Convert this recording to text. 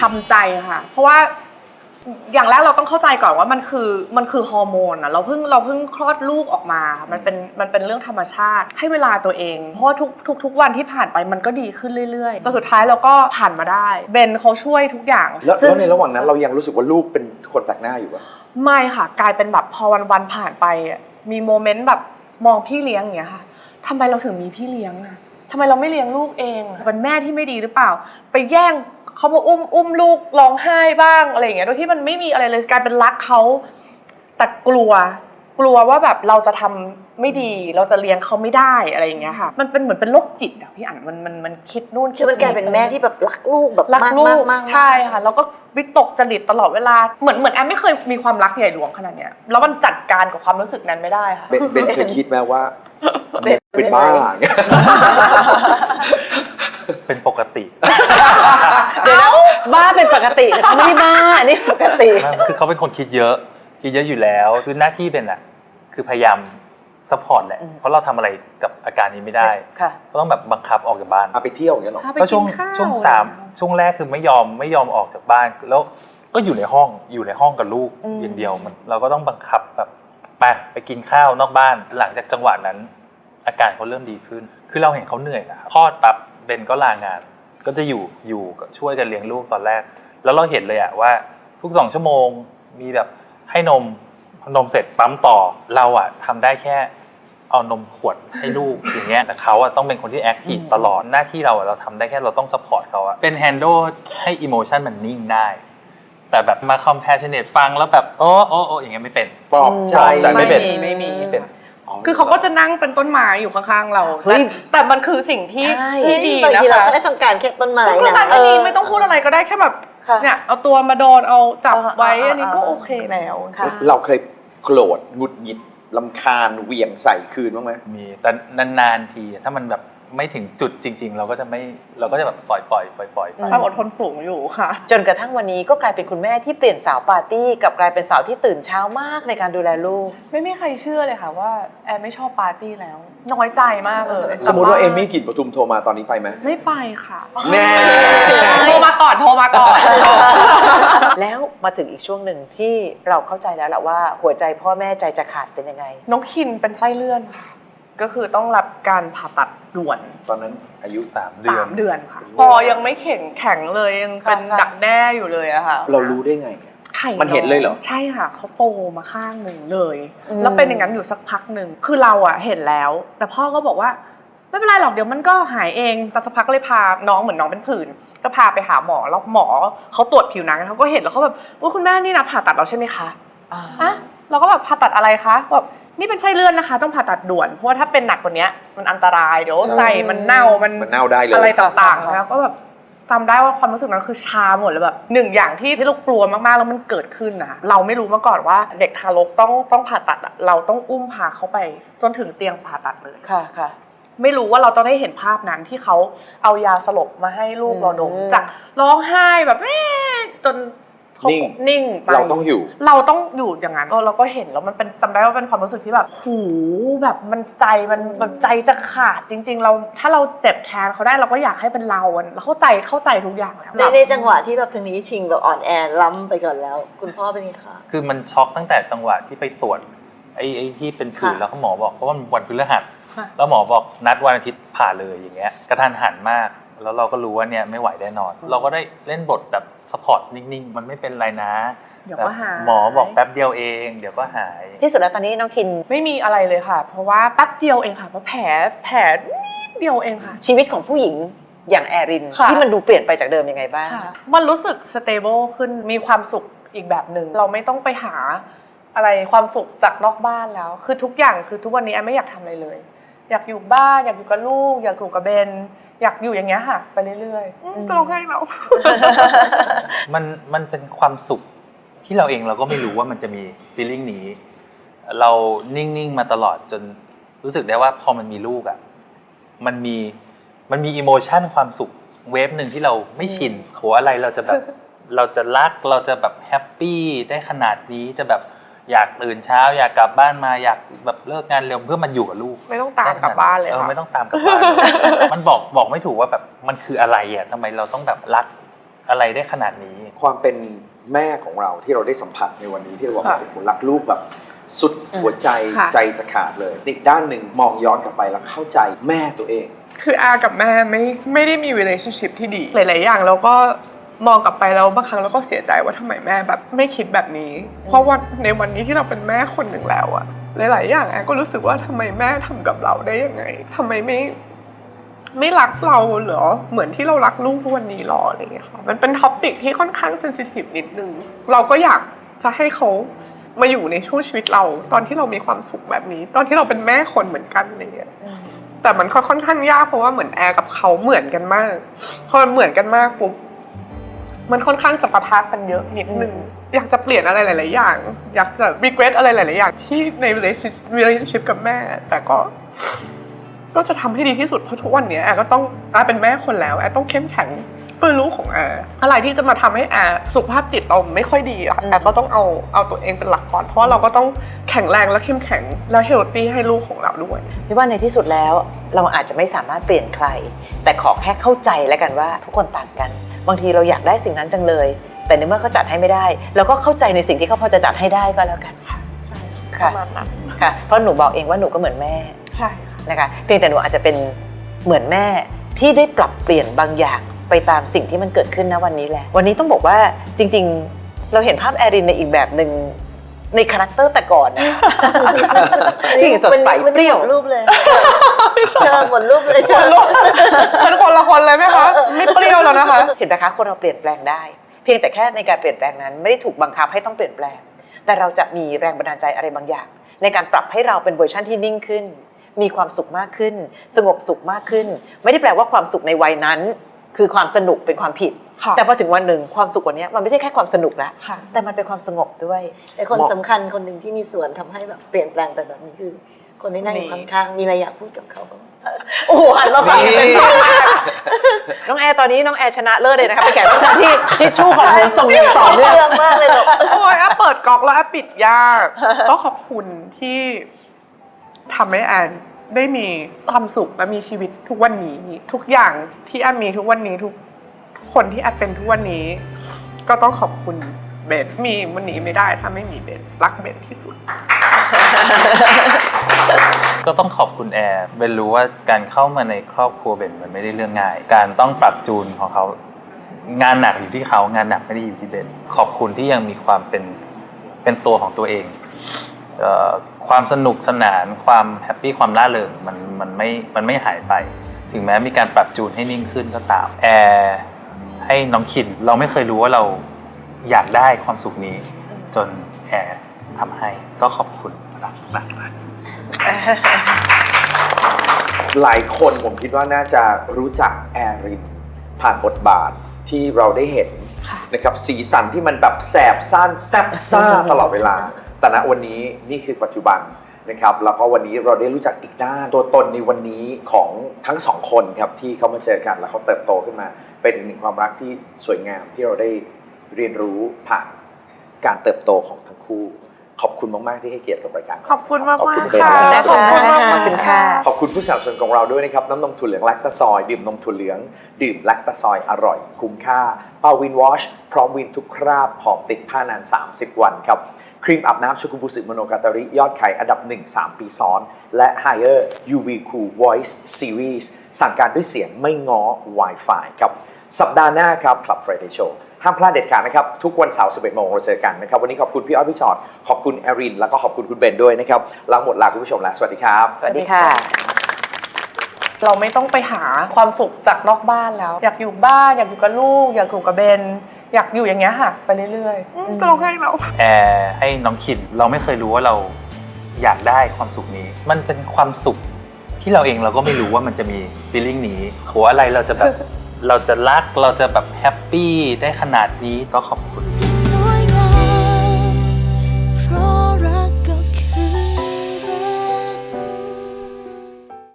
ทำใจค่ะ เพราะว่าอย่างแรกเราต้องเข้าใจก่อนว่ามันคือมันคือฮอร์โมนอะเราเพิ่งเราเพิ่งคลอดลูกออกมา มันเป็นมันเป็นเรื่องธรรมชาติ ให้เวลาตัวเอง เพราะว่าทุกทุกทุกวันที่ผ่านไปมันก็ดีขึ้นเรื่อยๆแต่สุดท้ายเราก็ผ่านมาได้ เบนเขาช่วยทุกอย่างแล้วซึ่งแล้วในระหว่างนั้นเรายังรู้สึกว่าลูกเป็นคนแปลกหน้าอยู่อะไม่ค่ะ กลายเป็นแบบพอวันวันๆผ่านไปอะมีโมเมนต์แบบมองพี่เลี้ยงอย่างเงี้ยค่ะทำไมเราถึงมีพี่เลี้ยงอะทำไมเราไม่เลี้ยงลูกเองอะเป็นแม่ที่ไม่ดีหรือเปล่า ไปแย่ง เขามาอุ้มอุ้มลูกร้องไห้บ้างอะไรอย่างเงี้ยโดยที่มันไม่มีอะไรเลยกลายเป็นรักเขาแต่กลัวกลัวว่าแบบเราจะทำไม่ดีเราจะเลี้ยงเขาไม่ได้อะไรอย่างเงี้ยค่ะ มันเป็นเหมือนเป็นโรคจิตอะพี่อั๋นมันมันมันคิดนู่นคิคือมันกลายเป็นแม่ที่แบบรักลูกแบบรักมากลูมากกมากใช่ค่ะแล้วก็วิตกจริตตลอดเวลาเหมือนเหมือนแอมไม่เคยมีความรักใหญ่หลวงขนาดเนี้ยแล้วมันจัดการกับความรู้สึกนั้นไม่ได้ค่ะเบนเบนเคยคิดไหมว่าเบนเป็นบ้าอย่าง เงี้ยเป็นปกติ เดี๋ยวนะบ้าเป็นปกติแต่เขาไม่ได้บ้าอันนี่ปกติ คือเขาเป็นคนคิดเยอะ คิดเยอะอยู่แล้วคือหน้าที่เป็นอะคือพยายามซัพพอร์ตแหละ อืม เพราะเราทำอะไรกับอาการนี้ไม่ได้ ค่ะก็ต้องแบบบังคับออกจากบ้าน เอาไปเที่ยวอย่างเงี้ยหรอ พาไปก็ช่วงกินข้าช่วงสามช่วงแรกคือไม่ยอมไม่ยอมออกจากบ้าน แล้วก็อยู่ในห้องอยู่ในห้องกับลูกอืมอย่างเดียวมัน เราก็ต้องบังคับแบบไปไปกินข้าวนอกบ้าน หลังจากจังหวะนั้น อาการเขาเริ่มดีขึ้น คือเราเห็นเขาเหนื่อยนะครับคลอดปั๊บ เบนก็ลางาน ก็จะอยู่อยู่กับช่วยกันเลี้ยงลูกตอนแรก แล้วเราเห็นเลยอะว่าทุกสองชั่วโมงมีแบบให้นมพอนมเสร็จปั๊มต่อเราอะทำได้แค่เอานมขวดให้ลูกอย่างเงี้ยแต่เขาอะต้องเป็นคนที่แอคทีฟอืมตลอดหน้าที่เราอะเราทำได้แค่เราต้องสปอร์ตเขาอะเป็นแฮนด์ลให้อิโมชันมันนิ่งได้ แต่แบบมาคอมแพชเนตฟังแล้วแบบโอ้โอ้โอ้อย่างเงี้ยไม่เป็นปลอบใจปลอบใจไม่เป็นไม่มีไม่เป็น คือเขาก็จะนั่งเป็นต้นไม้อยู่ข้างๆเราเฮ้ยแต่มันคือสิ่งที่ใช่ที่ดีบางนะทีเราคะก็ได้ต้องการแค่ต้นไม้ก็นะการแค่นี้ไม่ต้องพูดอะไรก็ได้แค่แบบค่ะ เนี่ยเอาตัวมาโดนเอาจับไว้อ่าอ่าอันนี้ก็อ่าโอเคแล้วค่ะ เราเคยโกรธหงุดหงิดลำคาญเหวี่ยงใส่คืนบ้างไหม มีแต่นานๆทีถ้ามันแบบ ไม่ถึงจุดจริง ๆ เราก็จะไม่เราก็จะแบบปล่อยปล่อยปล่อยปล่อยไปความอดทนสูงอยู่ค่ะ จนกระทั่งวันนี้ก็กลายเป็นคุณแม่ที่เปลี่ยนสาวปาร์ตี้กลับกลายเป็นสาวที่ตื่นเช้ามากในการดูแลลูก ไม่มีใครเชื่อเลยค่ะว่าแอนไม่ชอบปาร์ตี้แล้ว น้อยใจมากเลยสมมติว่าเอมี่กลิ่นปทุมโทรมาตอนนี้ไปไหมไม่ไปค่ะแน่โทรมาก่อนโทรมาก่อนแล้วมาถึงอีกช่วงหนึ่งที่เราเข้าใจแล้วแหละว่าหัวใจพ่อแม่ใจจะขาดเป็นยังไง น้องคินเป็นไส้เลื่อนค่ะก็คือต้องรับการผ่าตัด ด่วนตอนนั้นอายุสามเดือนสามเดือนค่ะพอยังไม่แข็งแข็งเลยยังเป็นค่ะ ดักแด้อยู่เลยอะค่ะ เรารู้ได้ไงอะไข่มันเห็นเลยเหรอ ใช่ค่ะเขาโตมาข้างหนึ่งเลย อืม แล้วเป็นอย่างนั้นอยู่สักพักหนึ่งคือเราอะเห็นแล้ว แต่พ่อก็บอกว่าไม่เป็นไรหรอกเดี๋ยวมันก็หายเองแต่สักพักก็เลยพาน้องเหมือนน้องเป็นผื่นก็พาไปหาหมอแล้วหมอเขาตรวจผิวหนังเขาก็เห็นแล้วเขาแบบว่าคุณแม่นี่นะผ่าตัดเราใช่ไหมคะอ่าอะเราก็แบบผ่าตัดอะไรคะแบบ นี่เป็นไส้เลื่อนนะคะ ต้องผ่าตัดด่วน เพราะว่าถ้าเป็นหนักกว่านี้มันอันตรายเดี๋ยวไส้มันเน่ามันมันเน่าได้เลยอะไรต่างๆแล้วก็แบบจำได้ว่าความรู้สึกนั้นคือชาหมดเลยแบบหนึ่งอย่างที่ที่เรากลัวมากๆแล้วมันเกิดขึ้นนะเราไม่รู้มาก่อนว่าเด็กทารกต้องต้องผ่าตัดอะเราต้องอุ้มพาเขาไป จนถึงเตียงผ่าตัดเลยค่ะค่ะไม่รู้ว่าเราต้องได้เห็นภาพนั้นที่เขาเอายาสลบมาให้ลูกเราดมอืมจากร้องไห้แบบแม่จน เขานิ่ง นิ่งไปเราต้องอยู่ เราต้องอยู่อย่างนั้นเออเราก็เห็นแล้วมันเป็นจำได้ว่าเป็นความรู้สึกที่แบบหูแบบมันใจมันแบบใจจะขาดจริง ๆ เราถ้าเราเจ็บแทนเขาได้เราก็อยากให้เป็นเราอะเราเข้าใจเข้าใจทุกอย่างแล้วในในจังหวะที่แบบทางนี้ชิงแบบอ่อนแอล้ำไปก่อนแล้ว คุณพ่อเป็นไงคะคือมันช็อกตั้งแต่จังหวะที่ไปตรวจไอ้ไอ้ที่เป็นผื่นค่ะแล้วก็หมอบอกเพราะว่ามันวันพฤหัสค่ะแล้วหมอบอกนัดวันอาทิตย์ผ่าเลยอย่างเงี้ยกระทันหันมาก แล้วเราก็รู้ว่าเนี่ยไม่ไหวแน่นอน เราก็ได้เล่นบทแบบสปอร์ตนิ่งๆ มันไม่เป็นไรนะเดี๋ยวก็หายหมอบอกแป๊บเดียวเอง เดี๋ยวก็หายที่สุดแล้วตอนนี้น้องคินไม่มีอะไรเลยค่ะ เพราะว่าแป๊บเดียวเองค่ะเพราะแผลแผลนิดเดียวเองค่ะ ชีวิตของผู้หญิงอย่างแอรินค่ะที่มันดูเปลี่ยนไปจากเดิมยังไงบ้างค่ะมันรู้สึกสเตเบิลขึ้นมีความสุขอีกแบบหนึ่งเราไม่ต้องไปหาอะไรความสุขจากนอกบ้านแล้ว คือทุกอย่างคือทุกวันนี้แอนไม่อยากทำอะไรเลย อยากอยู่บ้าน อยากอยู่กับลูก อยากอยู่กับเบน อยากอยู่อย่างเงี้ยค่ะ ไปเรื่อยๆอืมอืมจะร้องไห้แล้วมันมันเป็นความสุขที่เราเองเราก็ไม่รู้ว่ามันจะมี feeling นี้ เรานิ่งๆมาตลอดจนรู้สึกได้ว่าพอมันมีลูกอะมันมีมันมีอิโมชันความสุขเวฟหนึ่งที่เราไม่ชินโหอะไรเราจะแบบเราจะรักเราจะแบบแฮปปี้ได้ขนาดนี้จะแบบอยากตื่นเช้า อยากกลับบ้านมาอยากแบบ เลิกงานเร็วเพื่อมันอยู่กับลูกไม่ต้องตามกลับบ้านเลยเออค่ะไม่ต้องตามกลับบ้านเลยมันบอกบอกไม่ถูกว่าแบบมันคืออะไรอะทำไมเราต้องแบบรักอะไรได้ขนาดนี้ ความเป็นแม่ของเราที่เราได้สัมผัสในวันนี้ที่เราบอกค่ะว่าโอ้โหรักลูกแบบสุดหัวใจค่ะใจจะขาดเลยอีกด้านหนึ่งมองย้อนกลับไปแล้วเข้าใจแม่ตัวเอง คืออากับแม่ไม่ไม่ได้มี relationship ที่ดี หลาย ๆ อย่างเราก็มองกลับไปแล้วบางครั้งเราก็เสียใจว่าทำไมแม่แบบไม่คิดแบบนี้ เพราะว่าในวันนี้ที่เราเป็นแม่คนหนึ่งแล้วอะ หลาย ๆ อย่างแอนก็รู้สึกว่าทำไมแม่ทำกับเราได้ยังไงทำไมไม่ ไม่รักเราเหรอเหมือนที่เรารักลูกทุกวันนี้หรออะไรอย่างเงี้ยค่ะมันเป็นท็อปิกที่ค่อนข้างเซนซิทีฟนิดนึงเราก็อยากจะให้เขามาอยู่ในช่วงชีวิตเรา ตอนที่เรามีความสุขแบบนี้ ตอนที่เราเป็นแม่คนเหมือนกันอะไรอย่างเงี้ยแต่มันค่อนข้างยากเพราะว่าเหมือนแอร์กับเขาเหมือนกันมากพอมันเหมือนกันมากปุ๊บ มันค่อนข้างจะปะทะกันเยอะนิดนึงอยากจะเปลี่ยนอะไรหลาย ๆ อย่าง อยากจะ regret อะไรหลาย ๆ อย่าง ที่ใน relationship relationship กับแม่ แต่ก็ ก็จะทำให้ดีที่สุดเพราะทุกวันเนี้ยแอร์ก็ต้องแอร์เป็นแม่คนแล้วแอร์ต้องเข้มแข็ง เพื่อลูกของแอร์อะไรที่จะมาทำให้แอร์สุขภาพจิตเราไม่ค่อยดีอะอืมแอร์ก็ต้องเอาเอาตัวเองเป็นหลักก่อน เพราะว่าเราก็ต้องแข็งแรงและเข้มแข็งแล้วเฮลตี้ให้ลูกของเราด้วยพี่ว่าในที่สุดแล้วเราอาจจะไม่สามารถเปลี่ยนใคร แต่ขอแค่เข้าใจแล้วกันว่าทุกคนต่างกัน บางทีเราอยากได้สิ่งนั้นจังเลย แต่ในเมื่อเขาจัดให้ไม่ได้เราก็เข้าใจในสิ่งที่เขาพอจะจัดให้ได้ก็แล้วกันใช่ค่ะประมาณนั้นค่ะเพราะหนูบอกเองว่าหนูก็เหมือนแม่ใช่ค่ะนะคะเพียงแต่หนูอาจจะเป็นเหมือนแม่ที่ได้ปรับเปลี่ยนบางอย่าง ไปตามสิ่งที่มันเกิดขึ้นนะวันนี้แหละ วันนี้ต้องบอกว่าจริง ๆ เราเห็นภาพแอรินในอีกแบบหนึ่งในคาแรคเตอร์แต่ก่อนนะที่สดใสวันนี้เปรี้ยวหมดรูปเลยเจอหมดรูปเลยคนลุกเป็นคนละคนเลยไหมคะไม่เปรี้ยวแล้วนะคะ เห็นไหมคะคนเราเปลี่ยนแปลงได้ เพียงแต่แค่ในการเปลี่ยนแปลงนั้น ไม่ได้ถูกบังคับให้ต้องเปลี่ยนแปลง แต่เราจะมีแรงบันดาลใจอะไรบางอย่าง ในการปรับให้เราเป็นเวอร์ชันที่นิ่งขึ้น มีความสุขมากขึ้น สงบสุขมากขึ้น ไม่ได้แปลว่าความสุขในวัยนั้น คือความสนุกเป็นความผิด ค่ะ แต่พอถึงวันหนึ่งความสุขกว่านี้มันไม่ใช่แค่ความสนุกแล้วค่ะ แต่มันเป็นความสงบด้วยแต่คนสำคัญคนหนึ่งที่มีส่วนทำให้แบบเปลี่ยนแปลงไปแบบนี้คือ คนที่นั่งอยู่นี่ข้างๆมีอะไรอยากพูดกับเขาบ้าง โอ้โหหันมาฟังนี่เป็นมากน้องแอร์ตอนนี้น้องแอร์ชนะเลิศเลยนะคะเป็นแขกรับเชิญที่ที่ชู้ของหนูส่งหนึ่งสองเนี่ยเรื่อง มากเลยหรอก โอ้ยแอปเปิดก๊อกแล้วแอปปิดยากก็ขอบคุณที่ทำให้แอน ได้มีความสุขและมีชีวิตทุกวันนี้ ทุกอย่างที่แอนมีทุกวันนี้ทุกคนที่แอนเป็นทุกวันนี้ ก็ต้องขอบคุณเบนมีวันนี้ไม่ได้ถ้าไม่มีเบนรักเบนที่สุด ก็ต้องขอบคุณแอร์เบนรู้ว่าการเข้ามาในครอบครัวเบนมันไม่ได้เรื่องง่าย การต้องปรับจูนของเขางานหนักอยู่ที่เขางานหนักไม่ได้อยู่ที่เบนขอบคุณที่ยังมีความเป็นเป็นตัวของตัวเอง ความสนุกสนานความแฮปปี้ความร่าเริงมันมันไม่มันไม่หายไป ถึงแม้มีการปรับจูนให้นิ่งขึ้นก็ตามแอร์ให้น้องคินเราไม่เคยรู้ว่าเราอยากได้ความสุขนี้ จนแอร์ทำให้ก็ขอบคุณรักรักรักหลายคนผมคิดว่าน่าจะรู้จักแอรินผ่านบทบาทที่เราได้เห็นค่ะนะครับสีสันที่มันแบบแสบซ่านแซบซ่าตลอดเวลา แต่ณวันนี้นี่คือปัจจุบันนะครับแล้วก็วันนี้เราได้รู้จักอีกด้านตัวตนในวันนี้ของทั้งสองคนครับที่เขามาเจอกันแล้วเขาเติบโตขึ้นมา เป็นอีกหนึ่งความรักที่สวยงามที่เราได้เรียนรู้ผ่านการเติบโตของทั้งคู่ ขอบคุณมาก ๆ ที่ให้เกียรติกับรายการขอบคุณมากขอบมากคุณเบนค่ะนะขอบคุณมากขอบคุณค่ะ ขอบคุณผู้สนับสนุนของเราด้วยนะครับ น้ำนมถั่วเหลืองแลคตาซอย ดื่มนมถั่วเหลือง ดื่มแลคตาซอยอร่อย คุ้มค่าเปาวินวอชพร้อมวินทุกคราบหอมติดผ้านาน 30 วันครับ ครีมอาบน้ำชูกุบุสึโมโนกาตาริ ยอดขายอันดับ 1 3 ปีซ้อน และ Higher UV Cool Voice Series สั่งการด้วยเสียงไม่ง้อ Wi-Fi ครับสัปดาห์หน้าครับ Club Friday Show ห้ามพลาดเด็ดขาดนะครับ ทุกวันเสาร์11โมงเราเจอกันนะครับ วันนี้ขอบคุณพี่อ้อยพี่ชอตขอบคุณแอริน แล้วก็ขอบคุณคุณเบนด้วยนะครับลาหมดลาคุณผู้ชมแล้ว สวัสดีครับ สวัสดีค่ะ เราไม่ต้องไปหาความสุขจากนอกบ้านแล้ว อยากอยู่บ้าน อยากอยู่กับลูก อยากอยู่กับเบน อยากอยู่อย่างเงี้ยค่ะ ไปเรื่อยๆอืมจะร้องไห้เราแอร์ให้น้องคินเราไม่เคยรู้ว่าเราอยากได้ความสุขนี้ มันเป็นความสุขที่เราเองเราก็ไม่รู้ว่ามันจะมี feeling นี้โหอะไรเราจะแบบ เราจะรักเราจะแบบแฮปปี้ได้ขนาดนี้ก็ขอบคุณ